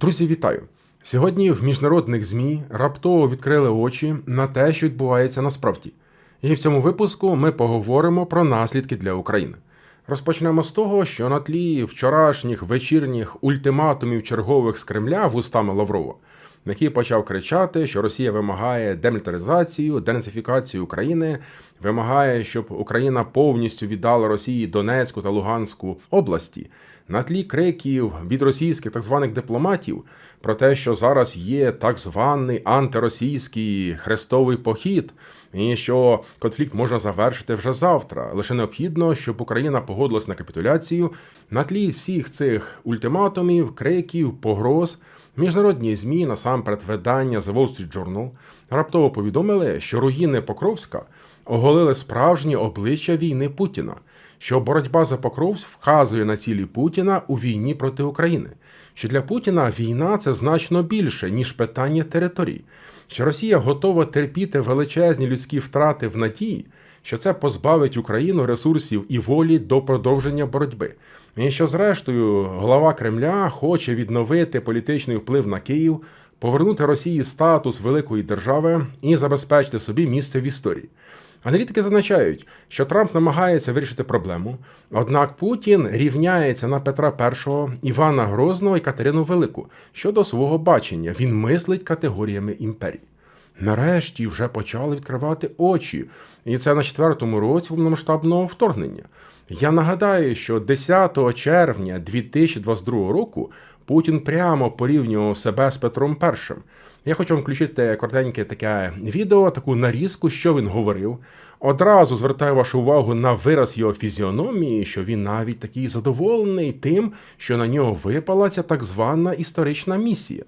Друзі, вітаю! Сьогодні в міжнародних ЗМІ раптово відкрили очі на те, що відбувається насправді. І в цьому випуску ми поговоримо про наслідки для України. Розпочнемо з того, що на тлі вчорашніх вечірніх ультиматумів чергових з Кремля вустами Лаврова, який почав кричати, що Росія вимагає демілітаризацію, денацифікацію України, вимагає, щоб Україна повністю віддала Росії Донецьку та Луганську області. На тлі криків від російських так званих дипломатів про те, що зараз є так званий антиросійський хрестовий похід, і що конфлікт можна завершити вже завтра. Лише необхідно, щоб Україна погодилась на капітуляцію. На тлі всіх цих ультиматумів, криків, погроз. Міжнародні змі, насамперед видання The Wall Street Journal, раптово повідомили, що руїни Покровська оголили справжнє обличчя війни Путіна, що боротьба за Покровськ вказує на цілі Путіна у війні проти України, що для Путіна війна це значно більше, ніж питання територій, що Росія готова терпіти величезні людські втрати в надії, що це позбавить Україну ресурсів і волі до продовження боротьби. І що, зрештою, глава Кремля хоче відновити політичний вплив на Київ, повернути Росії статус великої держави і забезпечити собі місце в історії. Аналітики зазначають, що Трамп намагається вирішити проблему, однак Путін рівняється на Петра І, Івана Грозного і Катерину Велику щодо свого бачення. Він мислить категоріями імперії. Нарешті вже почали відкривати очі, і це на четвертому році повномасштабного вторгнення. Я нагадаю, що 10 червня 2022 року Путін прямо порівнював себе з Петром І. Я хочу вам включити коротеньке таке відео, таку нарізку, що він говорив. Одразу звертаю вашу увагу на вираз його фізіономії, що він навіть такий задоволений тим, що на нього випала ця так звана історична місія.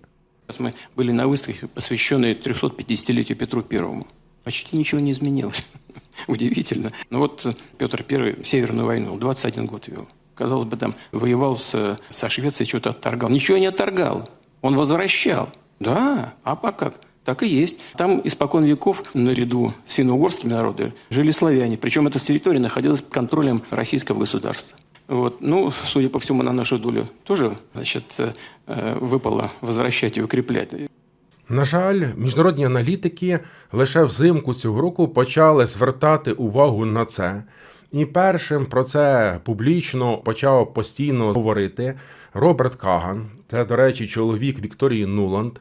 Сейчас мы были на выставке, посвященной 350-летию Петру Первому. Почти ничего не изменилось. Удивительно. Но вот э, Петр I Северную войну 21 год вел. Казалось бы, там воевал с, со Швецией, что-то отторгал. Ничего не отторгал. Он возвращал. Да, а по как? Так и есть. Там испокон веков наряду с финно-угорскими народами жили славяне. Причем эта территория находилась под контролем российского государства. Вот. Ну, судя по всему, на нашу долю тоже значит, э, выпало возвращать и укреплять. На жаль, міжнародні аналітики лише взимку цього року почали звертати увагу на це. І першим про це публічно почав постійно говорити Роберт Каган, це, до речі, чоловік Вікторії Нуланд.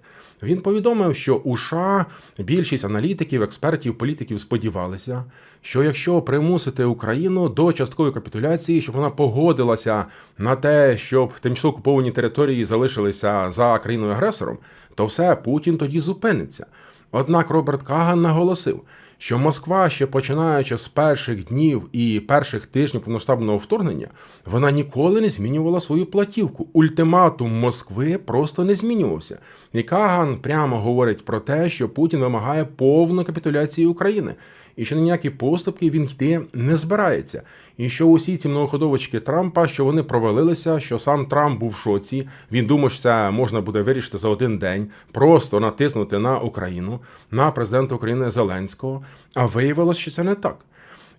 Він повідомив, що у США більшість аналітиків, експертів, політиків сподівалися, що якщо примусити Україну до часткової капітуляції, щоб вона погодилася на те, щоб тимчасово окуповані території залишилися за країною агресором, то все Путін тоді зупиниться. Однак Роберт Каган наголосив, що Москва, ще починаючи з перших днів і перших тижнів повноштабного вторгнення, вона ніколи не змінювала свою платівку. Ультиматум Москви просто не змінювався. І Каган прямо говорить про те, що Путін вимагає повної капітуляції України. І що на ніякі поступки він йти не збирається. І що усі ці многоходовочки Трампа, що вони провалилися, що сам Трамп був в шоці. Він думав, що це можна буде вирішити за один день, просто натиснути на Україну, на президента України Зеленського. А виявилось, що це не так.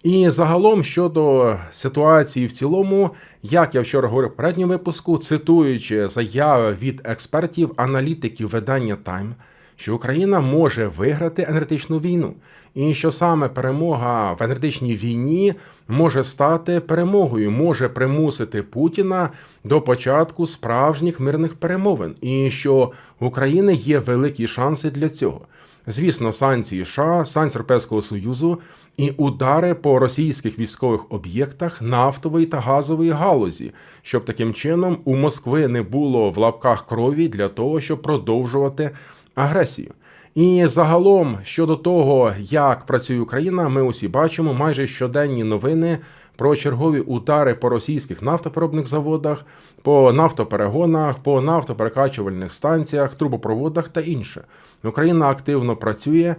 І загалом щодо ситуації в цілому, як я вчора говорив в передньому випуску, цитуючи заяви від експертів, аналітиків видання Time, що Україна може виграти енергетичну війну, і що саме перемога в енергетичній війні може стати перемогою, може примусити Путіна до початку справжніх мирних перемовин, і що в України є великі шанси для цього. Звісно, санкції США, санкції Європейського Союзу і удари по російських військових об'єктах нафтової та газової галузі, щоб таким чином у Москви не було в лапках крові для того, щоб продовжувати агресію. І загалом щодо того, як працює Україна, ми усі бачимо майже щоденні новини про чергові удари по російських нафтопереробних заводах, по нафтоперегонах, по нафтоперекачувальних станціях, трубопроводах та інше. Україна активно працює.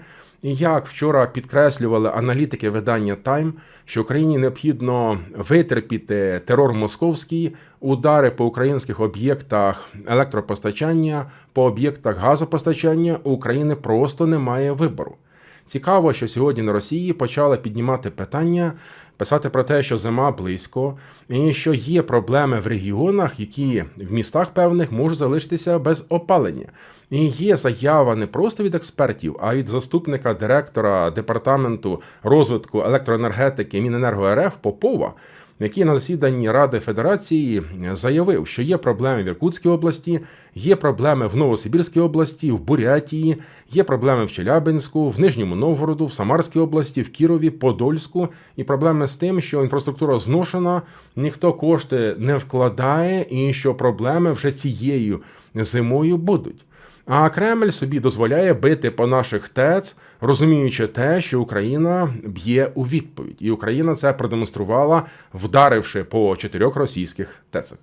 Як вчора підкреслювали аналітики видання Time, що Україні необхідно витерпіти терор московський, удари по українських об'єктах електропостачання, по об'єктах газопостачання, України просто немає вибору. Цікаво, що сьогодні на Росії почали піднімати питання, писати про те, що зима близько, і що є проблеми в регіонах, які в містах певних можуть залишитися без опалення. І є заява не просто від експертів, а від заступника директора департаменту розвитку електроенергетики Міненерго РФ Попова який на засіданні Ради Федерації заявив, що є проблеми в Іркутській області, є проблеми в Новосибірській області, в Бурятії, є проблеми в Челябинську, в Нижньому Новгороду, в Самарській області, в Кірові, Подольську, і проблеми з тим, що інфраструктура зношена, ніхто кошти не вкладає, і що проблеми вже цією зимою будуть. А Кремль собі дозволяє бити по наших ТЕЦ, розуміючи те, що Україна б'є у відповідь, і Україна це продемонструвала, вдаривши по чотирьох російських ТЕЦах.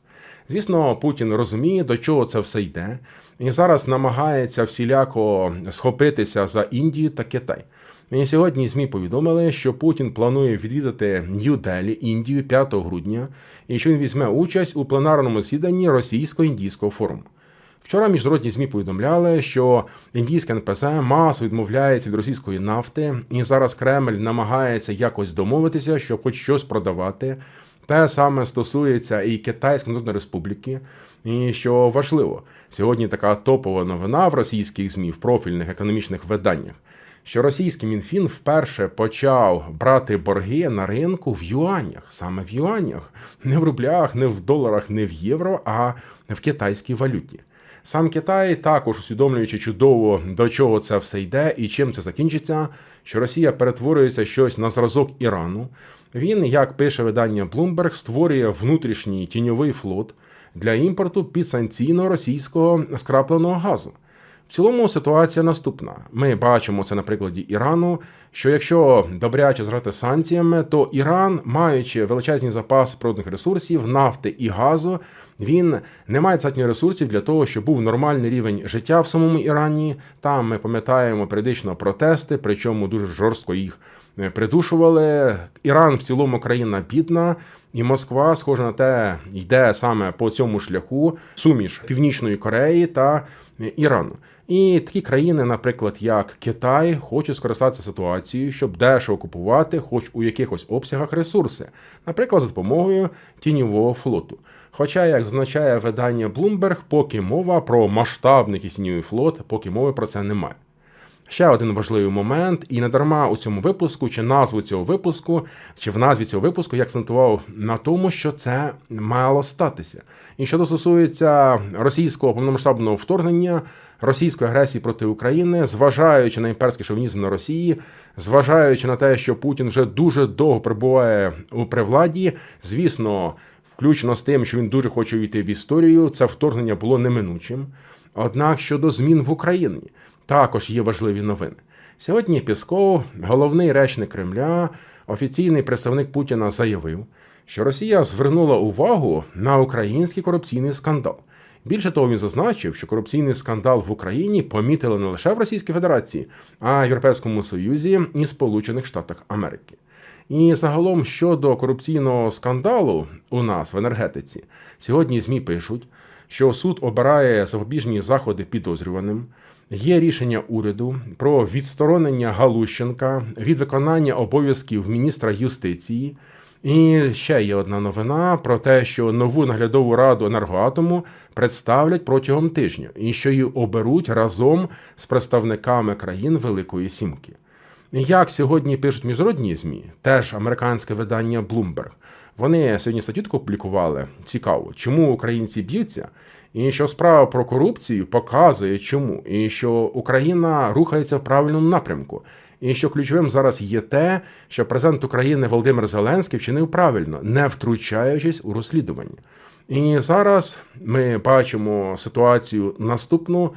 Звісно, Путін розуміє, до чого це все йде, і зараз намагається всіляко схопитися за Індію та Китай. І сьогодні ЗМІ повідомили, що Путін планує відвідати Нью-Делі, Індію 5 грудня, і що він візьме участь у пленарному засіданні російсько-індійського форуму. Вчора міжнародні ЗМІ повідомляли, що індійське НПЗ масово відмовляється від російської нафти, і зараз Кремль намагається якось домовитися, щоб хоч щось продавати. Те саме стосується і Китайської Народної Республіки. І що важливо, сьогодні така топова новина в російських ЗМІ в профільних економічних виданнях, що російський мінфін вперше почав брати борги на ринку в юанях, саме в юанях, не в рублях, не в доларах, не в євро, а в китайській валюті. Сам Китай, також усвідомлюючи чудово, до чого це все йде і чим це закінчиться, що Росія перетворюється щось на зразок Ірану. Він, як пише видання Bloomberg, створює внутрішній тіньовий флот для імпорту підсанкційного російського скрапленого газу. В цілому ситуація наступна. Ми бачимо це на прикладі Ірану. Що якщо добряче зграти санкціями, то Іран, маючи величезні запаси природних ресурсів, нафти і газу, він не має достатньо ресурсів для того, щоб був нормальний рівень життя в самому Ірані. Там ми пам'ятаємо періодично протести, причому дуже жорстко їх е, придушували. Іран в цілому країна бідна, і Москва, схоже на те, йде саме по цьому шляху суміш Північної Кореї та Ірану. І такі країни, наприклад, як Китай, хочуть скористатися ситуацією, щоб дешево купувати, хоч у якихось обсягах ресурси, наприклад, за допомогою тіньового флоту. Хоча, як зазначає видання Bloomberg, поки мова про масштабний тіньовий флот, поки мови про це немає. Ще один важливий момент, і не дарма у цьому випуску, чи назву цього випуску, чи в назві цього випуску я акцентував на тому, що це мало статися. І що стосується російського повномасштабного вторгнення, російської агресії проти України, зважаючи на імперський шовінізм на Росії, зважаючи на те, що Путін вже дуже довго перебуває у при владі, звісно, включно з тим, що він дуже хоче увійти в історію, це вторгнення було неминучим. Однак щодо змін в Україні також є важливі новини. Сьогодні Пісков, головний речник Кремля, офіційний представник Путіна, заявив, що Росія звернула увагу на український корупційний скандал. Більше того, він зазначив, що корупційний скандал в Україні помітили не лише в Російській Федерації, а й в Європейському Союзі і Сполучених Штатах Америки. І загалом щодо корупційного скандалу у нас в енергетиці, сьогодні ЗМІ пишуть, що суд обирає запобіжні заходи підозрюваним. Є рішення уряду про відсторонення Галущенка від виконання обов'язків міністра юстиції. І ще є одна новина про те, що нову наглядову раду енергоатому представлять протягом тижня, і що її оберуть разом з представниками країн Великої Сімки. Як сьогодні пишуть міжнародні ЗМІ, теж американське видання Bloomberg, вони сьогодні статтю публікували. Цікаво, чому українці б'ються, і що справа про корупцію показує, чому, і що Україна рухається в правильному напрямку. І що ключовим зараз є те, що президент України Володимир Зеленський вчинив правильно, не втручаючись у розслідування. І зараз ми бачимо ситуацію наступну.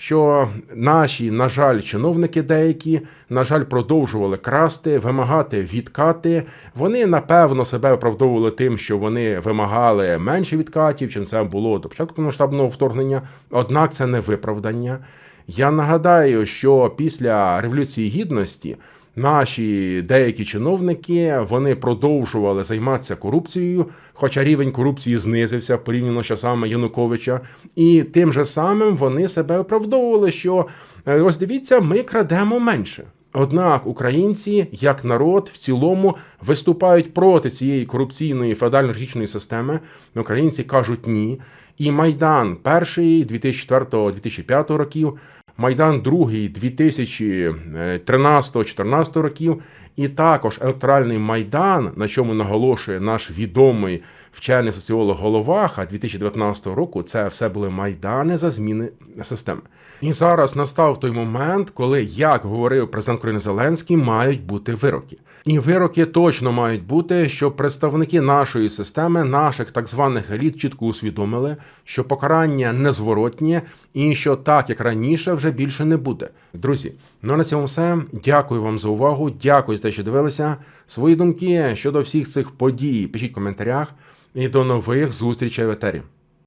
Що наші, на жаль, чиновники деякі, на жаль, продовжували красти, вимагати відкати. Вони напевно себе оправдовували тим, що вони вимагали менше відкатів, чим це було до початку масштабного вторгнення. Однак це не виправдання. Я нагадаю, що після революції гідності наші деякі чиновники вони продовжували займатися корупцією, хоча рівень корупції знизився порівняно з часами Януковича, і тим же самим вони себе оправдовували, що е, ось дивіться, ми крадемо менше. Однак українці, як народ, в цілому виступають проти цієї корупційної феодально-річної системи. Українці кажуть ні. І Майдан перший 2004-2005 років, Майдан другий 2013-14 років, і також електоральний майдан, на чому наголошує наш відомий вчений соціолог Головаха 2019 року. Це все були майдани за зміни системи. І зараз настав той момент, коли, як говорив президент України Зеленський, мають бути вироки. І вироки точно мають бути, щоб представники нашої системи, наших так званих еліт, чітко усвідомили, що покарання незворотнє і що так як раніше вже більше не буде. Друзі, ну на цьому все. Дякую вам за увагу. Дякую за що дивилися. Свої думки щодо всіх цих подій пишіть в коментарях. І до нових зустрічей в етері.